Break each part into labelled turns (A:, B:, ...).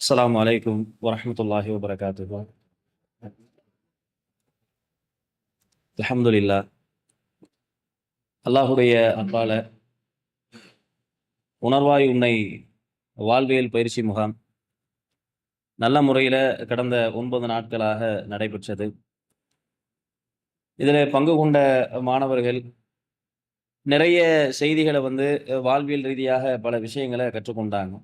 A: அஸ்ஸலாமு அலைக்கும் வரஹ்மத்துல்லாஹி வபரகாத்துஹு அல்ஹம்துலில்லாஹ் அல்லாஹுடைய அன்பால உணர்வாய் உன்னை வாழ்வியல் பயிற்சி முகாம் நல்ல முறையில் கடந்த ஒன்பது நாட்களாக நடைபெற்றது. இதில் பங்கு கொண்ட மாணவர்கள் நிறைய செய்திகளை வந்து வாழ்வியல் ரீதியாக பல விஷயங்களை கற்றுக்கொண்டாங்க.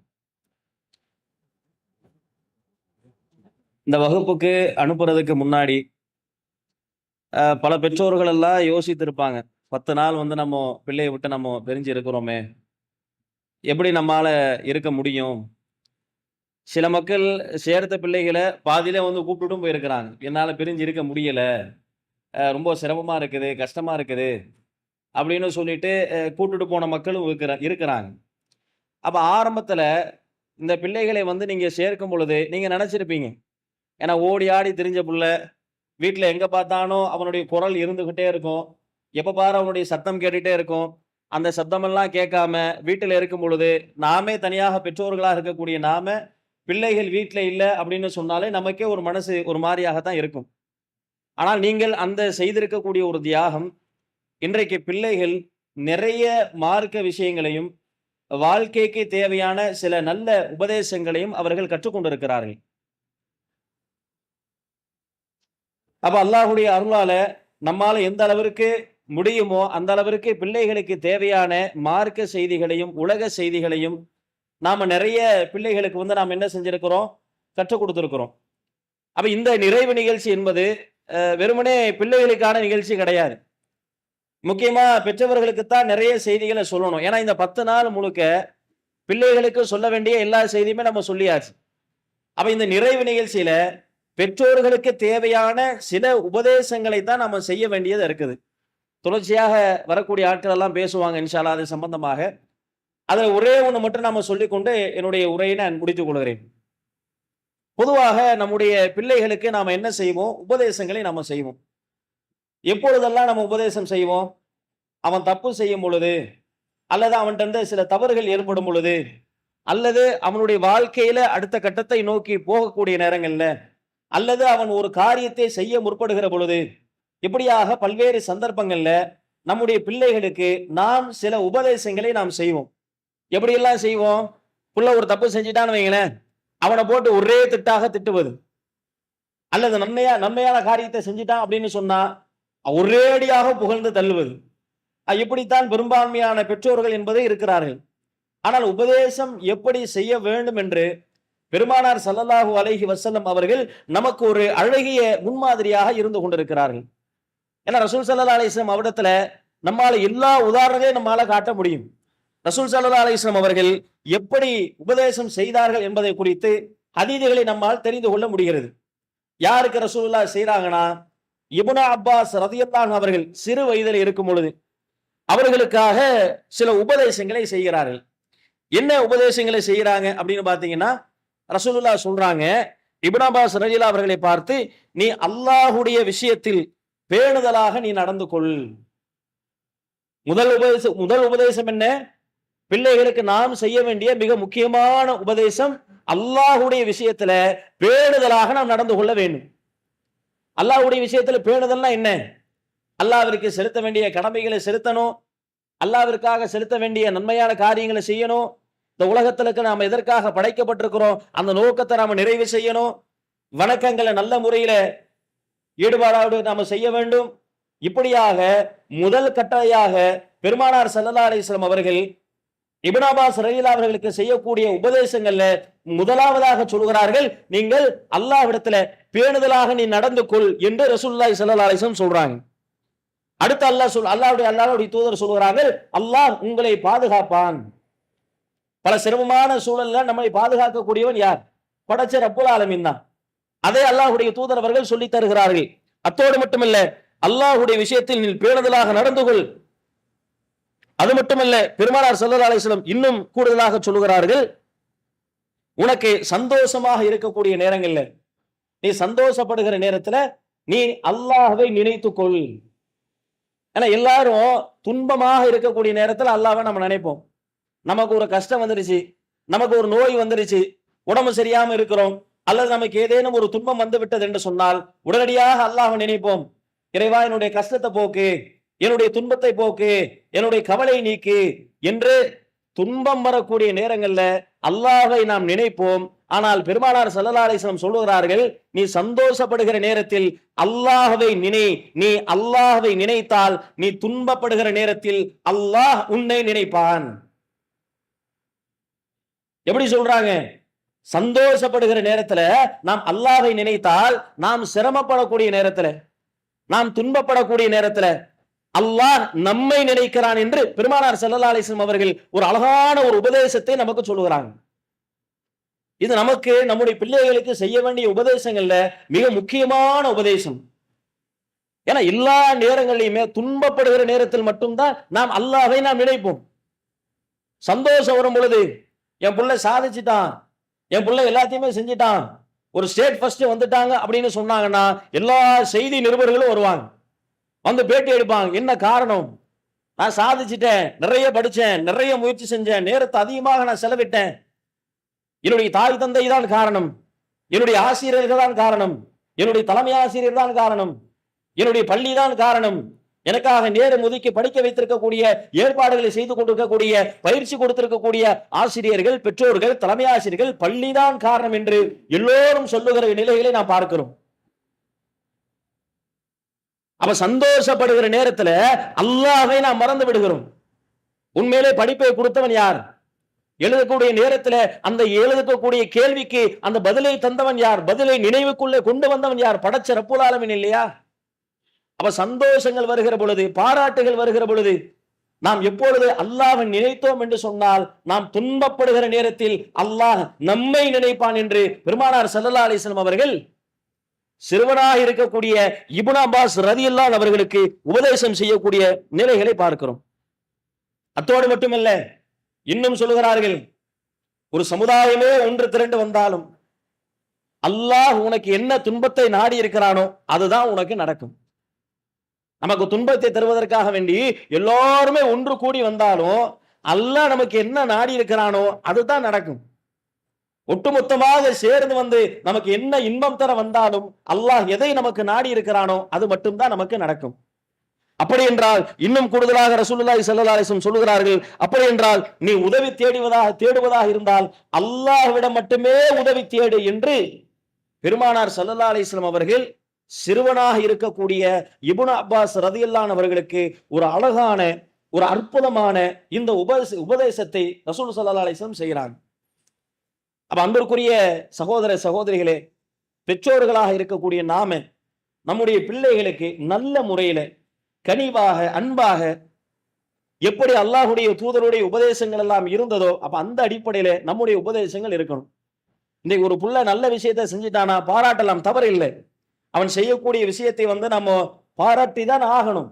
A: இந்த வகுப்புக்கு அனுப்புறதுக்கு முன்னாடி பல பெற்றோர்கள் எல்லாம் யோசித்திருப்பாங்க. பத்து நாள் வந்து நம்ம பிள்ளையை விட்டு நம்ம பிரிஞ்சு இருக்கிறோமே. எப்படி நம்மால இருக்க முடியும்? சில மக்கள் சேர்த்த பிள்ளைகளை பாதியிலே வந்து கூப்பிட்டுட்டும் போயிருக்கிறாங்க. என்னால் பிரிஞ்சு இருக்க முடியல. ரொம்ப சிரமமாக இருக்குது கஷ்டமாக இருக்குது அப்படின்னு சொல்லிட்டு அஹ், போன மக்களும் இருக்கிற இருக்கிறாங்க. அப்போ ஆரம்பத்தில் இந்த பிள்ளைகளை வந்து நீங்கள் சேர்க்கும் பொழுது நீங்கள் நினச்சிருப்பீங்க ஏன்னா ஓடி ஆடி திரிஞ்ச புள்ள வீட்டில் எங்கே பார்த்தாலும் அவனுடைய குரல் இருந்துக்கிட்டே இருக்கும். எப்போ பாரு அவனுடைய சத்தம் கேட்டுகிட்டே இருக்கும். அந்த சத்தமெல்லாம் கேட்காம வீட்டில் இருக்கும் பொழுது நாமே தனியாக பெற்றோர்களாக இருக்கக்கூடிய நாம பிள்ளைகள் வீட்டில் இல்லை அப்படின்னு சொன்னாலே நமக்கே ஒரு மனசு ஒரு மாதிரியாகத்தான் இருக்கும். ஆனால் நீங்கள் அந்த செய்திருக்கக்கூடிய ஒரு தியாகம் இன்றைக்கு பிள்ளைகள் நிறைய மார்க்க விஷயங்களையும் வாழ்க்கைக்கு தேவையான சில நல்ல உபதேசங்களையும் அவர்கள் கற்றுக்கொண்டிருக்கிறார்கள். அப்ப அல்லாஹுடைய அருளால நம்மால எந்த அளவிற்கு முடியுமோ அந்த அளவிற்கு பிள்ளைகளுக்கு தேவையான மார்க்க செய்திகளையும் உலக செய்திகளையும் நாம நிறைய பிள்ளைகளுக்கு வந்து நாம் என்ன செஞ்சிருக்கிறோம்? கற்றுக் கொடுத்துருக்குறோம். அப்ப இந்த நிறைவு நிகழ்ச்சி என்பது வெறுமனே பிள்ளைகளுக்கான நிகழ்ச்சி கிடையாது. முக்கியமா பெற்றவர்களுக்குத்தான் நிறைய செய்திகளை சொல்லணும். ஏன்னா இந்த பத்து நாள் முழுக்க பிள்ளைகளுக்கு சொல்ல வேண்டிய எல்லா செய்தியுமே நம்ம சொல்லியாச்சு. அப்ப இந்த நிறைவு நிகழ்ச்சியில பெற்றோர்களுக்கு தேவையான சில உபதேசங்களை தான் நம்ம செய்ய வேண்டியது இருக்குது. தொடர்ச்சியாக வரக்கூடிய ஆட்கள் எல்லாம் பேசுவாங்க இன்ஷாலா அது சம்பந்தமாக. அதில் ஒரே ஒன்று மட்டும் நாம சொல்லிக்கொண்டு என்னுடைய உரையை நான் முடித்துக் கொள்கிறேன். பொதுவாக நம்முடைய பிள்ளைகளுக்கு நாம் என்ன செய்வோம்? உபதேசங்களை நாம் செய்வோம். எப்பொழுதெல்லாம் நம்ம உபதேசம் செய்வோம்? அவன் தப்பு செய்யும் பொழுது அல்லது அவன்கிட்ட இருந்து சில தவறுகள் ஏற்படும் பொழுது அல்லது அவனுடைய வாழ்க்கையில அடுத்த கட்டத்தை நோக்கி போகக்கூடிய நேரங்கள்ல அல்லது அவன் ஒரு காரியத்தை செய்ய முற்படுகிற பொழுது இப்படியாக பல்வேறு சந்தர்ப்பங்கள்ல நம்முடைய பிள்ளைகளுக்கு நாம் சில உபதேசங்களை நாம் செய்வோம். எப்படியெல்லாம் செய்வோம்? புள்ள ஒரு தப்பு செஞ்சிட்டான்னு வைங்களேன். அவனை போட்டு ஒரே திட்டாக திட்டுவது. அல்லது நன்மையா நன்மையான காரியத்தை செஞ்சிட்டான் அப்படின்னு சொன்னா ஒரேடியாக புகழ்ந்து தள்ளுவது. இப்படித்தான் பெரும்பான்மையான பெற்றோர்கள் என்பதை இருக்கிறார்கள். ஆனால் உபதேசம் எப்படி செய்ய வேண்டும் என்று பெருமானார் சல்லல்லாஹு அலஹி வசல்லம் அவர்கள் நமக்கு ஒரு அழகிய முன்மாதிரியாக இருந்து கொண்டிருக்கிறார்கள். ஏன்னா ரசூல் சல்லா அலிஸ்லாம் அவரிடத்துல நம்மால எல்லா உதாரணங்களையும் நம்மால காட்ட முடியும். ரசூல் சல்லா அலிஸ்லாம் அவர்கள் எப்படி உபதேசம் செய்தார்கள் என்பதை குறித்து ஹதீதுகளை நம்மால் தெரிந்து கொள்ள முடிகிறது. யாருக்கு ரசூல்லா செய்றாங்கன்னா இபுனா அப்பாஸ் ரதியத்தான் அவர்கள் சிறு வயதில் இருக்கும் பொழுது அவர்களுக்காக சில உபதேசங்களை செய்கிறார்கள். என்ன உபதேசங்களை செய்கிறாங்க அப்படின்னு பார்த்தீங்கன்னா ரசூலுல்லா சொல்றாங்க இப்னு அப்பாஸ் ரஜிலா அவர்களை பார்த்து நீ அல்லாஹுடைய விஷயத்தில் பேணுதலாக நீ நடந்து கொள். முதல் உபதேசம் முதல் உபதேசம் என்ன? பிள்ளைகளுக்கு நாம் செய்ய வேண்டிய மிக முக்கியமான உபதேசம் அல்லாஹுடைய விஷயத்துல பேணுதலாக நாம் நடந்து கொள்ள வேண்டும். அல்லாஹ்வுடைய விஷயத்துல பேணுதல்னா என்ன? அல்லாவிற்கு செலுத்த வேண்டிய கடமைகளை செலுத்தணும். அல்லாவிற்காக செலுத்த வேண்டிய நன்மையான காரியங்களை செய்யணும். இந்த உலகத்திலுக்கு நாம் எதற்காக படைக்கப்பட்டிருக்கிறோம்? அந்த நோக்கத்தை நாம நிறைவு செய்யணும். வணக்கங்களை நல்ல முறையில ஈடுபாடோடு நாம செய்ய வேண்டும். இப்படியாக முதல் கட்டளையாக பெருமானார் ஸல்லல்லாஹு அலிஸ்லாம் அவர்கள் இபினாபாஸ் அப்பாஸ் அவர்களுக்கு செய்யக்கூடிய உபதேசங்கள்ல முதலாவதாக சொல்கிறார்கள் நீங்கள் அல்லாஹ்விடத்துல பேணுதலாக நீ நடந்து கொள் என்று ரசூல்லாய் ஸல்லல்லாஹு சொல்றாங்க. அடுத்து அல்லாஹ் சொல் அல்லாஹ்வுடைய அல்லாஹ்வுடைய தூதர் சொல்கிறார்கள் அல்லாஹ் உங்களை பாதுகாப்பான். பல சிரமமான சூழல்ல நம்மை பாதுகாக்கக்கூடியவன் யார்? படைச்ச ரப்புல் ஆலமின் தான். அதை அல்லாஹுடைய தூதர் அவர்கள் சொல்லி தருகிறார்கள். அத்தோடு மட்டுமல்ல அல்லாஹ்வுடைய விஷயத்தில் நீ பேணுதலாக நடந்து கொள். அது மட்டுமல்ல பெருமானார் ஸல்லல்லாஹு அலிஸ்லம் இன்னும் கூடுதலாக சொல்லுகிறார்கள் உனக்கு சந்தோஷமாக இருக்கக்கூடிய நேரங்கள்ல நீ சந்தோஷப்படுகிற நேரத்துல நீ அல்லாஹ்வை நினைத்துக்கொள் ஏன்னா எல்லாரும் துன்பமாக இருக்கக்கூடிய நேரத்தில் அல்லாவை நம்ம நினைப்போம். நமக்கு ஒரு கஷ்டம் வந்துருச்சு. நமக்கு ஒரு நோய் வந்துருச்சு. உடம்பு சரியாம இருக்கிறோம். அல்லது நமக்கு ஏதேனும் ஒரு துன்பம் வந்து விட்டது என்று சொன்னால் உடனடியாக அல்லாஹ் நினைப்போம். இறைவா என்னுடைய கஷ்டத்தை போக்கு. என்னுடைய துன்பத்தை போக்கு. என்னுடைய கவலை நீக்கு என்று துன்பம் வரக்கூடிய நேரங்கள்ல அல்லாஹை நாம் நினைப்போம். ஆனால் பெருமானார் சல்லல்லா அலிஸ்லாம் சொல்லுகிறார்கள் நீ சந்தோஷப்படுகிற நேரத்தில் அல்லாஹவை நினை. நீ அல்லாஹவை நினைத்தால் நீ துன்பப்படுகிற நேரத்தில் அல்லாஹ் உன்னை நினைப்பான். எப்படி சொல்றாங்க? சந்தோஷப்படுகிற நேரத்துல நாம் அல்லாஹை நினைத்தால் நாம் சிரமப்படக்கூடிய நேரத்துல நாம் துன்பப்படக்கூடிய நேரத்துல அல்லாஹ் நம்மை நினைக்கிறான் என்று பெருமானார் செல்லல்லா அலிஸ்லம் அவர்கள் ஒரு அழகான ஒரு உபதேசத்தை நமக்கு சொல்லுகிறாங்க. இது நமக்கு நம்முடைய பிள்ளைகளுக்கு செய்ய வேண்டிய உபதேசங்கள்ல மிக முக்கியமான உபதேசம். ஏன்னா எல்லா நேரங்களிலுமே துன்பப்படுகிற நேரத்தில் மட்டும்தான் நாம் அல்லாஹை நாம் நினைப்போம். சந்தோஷம் வரும் பொழுது என் பிள்ளை சாதிச்சுட்டான். என் பிள்ளை எல்லாத்தையுமே செஞ்சுட்டான். ஒரு ஸ்டேட் ஃபர்ஸ்ட் வந்துட்டாங்க அப்படின்னு சொன்னாங்கன்னா எல்லா செய்தி நிருபர்களும் வருவாங்க. வந்து பேட்டி எடுப்பாங்க. என்ன காரணம்? நான் சாதிச்சிட்டேன். நிறைய படித்தேன் நிறைய முயற்சி செஞ்சேன். நேரத்தை அதிகமாக நான் செலவிட்டேன். என்னுடைய தாய் தந்தை தான் காரணம். என்னுடைய ஆசிரியர்கள் தான் காரணம். என்னுடைய தலைமை ஆசிரியர் தான் காரணம். என்னுடைய பள்ளி தான் காரணம். எனக்காக நேரம் ஒதுக்கி படிக்க வைத்திருக்கக்கூடிய ஏற்பாடுகளை செய்து கொண்டிருக்கக்கூடிய பயிற்சி கொடுத்திருக்கக்கூடிய ஆசிரியர்கள் பெற்றோர்கள் தலைமை ஆசிரியர்கள் பள்ளிதான் காரணம் என்று எல்லோரும் சொல்லுகிற நிலைகளை நாம் பார்க்கிறோம். அவ சந்தோஷப்படுகிற நேரத்துல அல்லாவை நாம் மறந்து விடுகிறோம். உண்மையிலே படிப்பை கொடுத்தவன் யார்? எழுதக்கூடிய நேரத்துல அந்த எழுதக்கூடிய கேள்விக்கு அந்த பதிலை தந்தவன் யார்? பதிலை நினைவுக்குள்ளே கொண்டு வந்தவன் யார்? படைச்ச ரப்புலாலமின் இல்லையா? அப்ப சந்தோஷங்கள் வருகிற பொழுது பாராட்டுகள் வருகிற பொழுது நாம் எப்பொழுது அல்லாஹை நினைத்தோம் என்று சொன்னால் நாம் துன்பப்படுகிற நேரத்தில் அல்லாஹ் நம்மை நினைப்பான் என்று பெருமானார் சல்லா அலிஸ்லாம் அவர்கள் சிறுவனாக இருக்கக்கூடிய இபுன் அப்பாஸ் ரதியுல்லான் அவர்களுக்கு உபதேசம் செய்யக்கூடிய நிலைகளை பார்க்கிறோம். அத்தோடு மட்டுமல்ல இன்னும் சொல்லுகிறார்கள் ஒரு சமுதாயமே ஒன்று திரண்டு வந்தாலும் அல்லாஹ் உனக்கு என்ன துன்பத்தை நாடி இருக்கிறானோ அதுதான் உனக்கு நடக்கும். நமக்கு துன்பத்தை தருவதற்காக வேண்டி எல்லாருமே ஒன்று கூடி வந்தாலும் அல்லாஹ் நமக்கு என்ன நாடி இருக்கிறானோ அதுதான் நடக்கும். ஒட்டுமொத்தமாக சேர்ந்து வந்து நமக்கு என்ன இன்பம் தர வந்தாலும் அல்லாஹ் எதை நமக்கு நாடி இருக்கிறானோ அது மட்டும்தான் நமக்கு நடக்கும். அப்படி என்றால் இன்னும் கூடுதலாக ரசூலுல்லாஹி ஸல்லல்லாஹு அலைஹி சொல்லுகிறார்கள் அப்படி என்றால் நீ உதவி தேடுவதாக தேடுவதாக இருந்தால் அல்லாஹ்விடம் மட்டுமே உதவி தேடு என்று பெருமானார் சல்லல்லா அலிஸ்லாம் அவர்கள் சிறுவனாக இருக்கக்கூடிய இபுன் அப்பாஸ் ரதியல்லான் அவர்களுக்கு ஒரு அழகான ஒரு அற்புதமான இந்த உபதேச உபதேசத்தை ரசூல் சல்லா அலிஸ்லம் செய்கிறாங்க. அப்ப அன்பிற்குரிய சகோதர சகோதரிகளே பெற்றோர்களாக இருக்கக்கூடிய நாம நம்முடைய பிள்ளைகளுக்கு நல்ல முறையில கனிவாக அன்பாக எப்படி அல்லாஹுடைய தூதருடைய உபதேசங்கள் எல்லாம் இருந்ததோ அப்ப அந்த அடிப்படையில நம்முடைய உபதேசங்கள் இருக்கணும். இன்னைக்கு ஒரு புள்ள நல்ல விஷயத்த செஞ்சுட்டானா பாராட்டலாம் தவறு இல்லை அவன் செய்யக்கூடிய விஷயத்தை வந்து நம்ம பாராட்டி தான் ஆகணும்.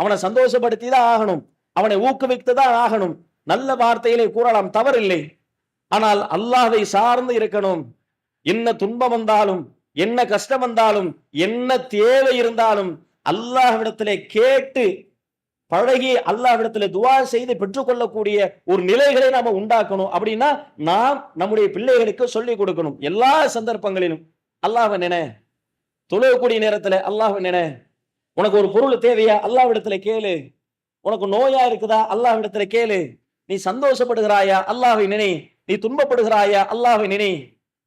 A: அவனை சந்தோஷப்படுத்தி தான் ஆகணும். அவனை ஊக்குவித்து தான் ஆகணும். நல்ல வார்த்தையிலே கூறலாம் தவறில்லை. ஆனால் அல்லாஹை சார்ந்து இருக்கணும். என்ன துன்பம் வந்தாலும் என்ன கஷ்டம் வந்தாலும் என்ன தேவை இருந்தாலும் அல்லாஹ்விடத்திலே கேட்டு பழகி அல்லாஹ்விடத்துல துவா செய்து பெற்றுக்கொள்ளக்கூடிய ஒரு நிலைகளை நாம உண்டாக்கணும். அப்படின்னா நாம் நம்முடைய பிள்ளைகளுக்கு சொல்லிக் கொடுக்கணும். எல்லா சந்தர்ப்பங்களிலும். அல்லாஹ் நினை தொழுகக்கூடிய நேரத்துல அல்லாஹ் நினை உனக்கு ஒரு பொருள் தேவையா? அல்லாஹ்விடத்துல கேளு. உனக்கு நோயா இருக்குதா? அல்லாஹ்விடத்துல கேளு. நீ சந்தோஷப்படுகிறாயா? அல்லாஹை நினை நீ துன்பப்படுகிறாயா? அல்லாஹை நினை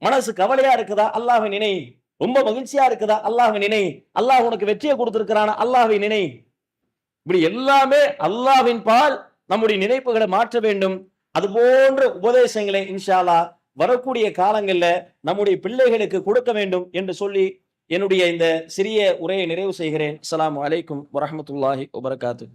A: மனசு கவலையா இருக்குதா? அல்லாஹை நினை ரொம்ப மகிழ்ச்சியா இருக்குதா? அல்லாஹை நினை அல்லாஹ் உனக்கு வெற்றியை கொடுத்திருக்கிறான? அல்லாஹை நினை இப்படி எல்லாமே அல்லாஹ்வின் பால் நம்முடைய நினைப்புகளை மாற்ற வேண்டும். அது போன்ற உபதேசங்களை இன்ஷாலா வரக்கூடிய காலங்களில் நம்முடைய பிள்ளைகளுக்கு கொடுக்க வேண்டும் என்று சொல்லி என்னுடைய இந்த சிறிய உரையை நிறைவு செய்கிறேன். அஸ்ஸலாமு அலைக்கும் வரமத்துல்லாஹி வபரகாத்து.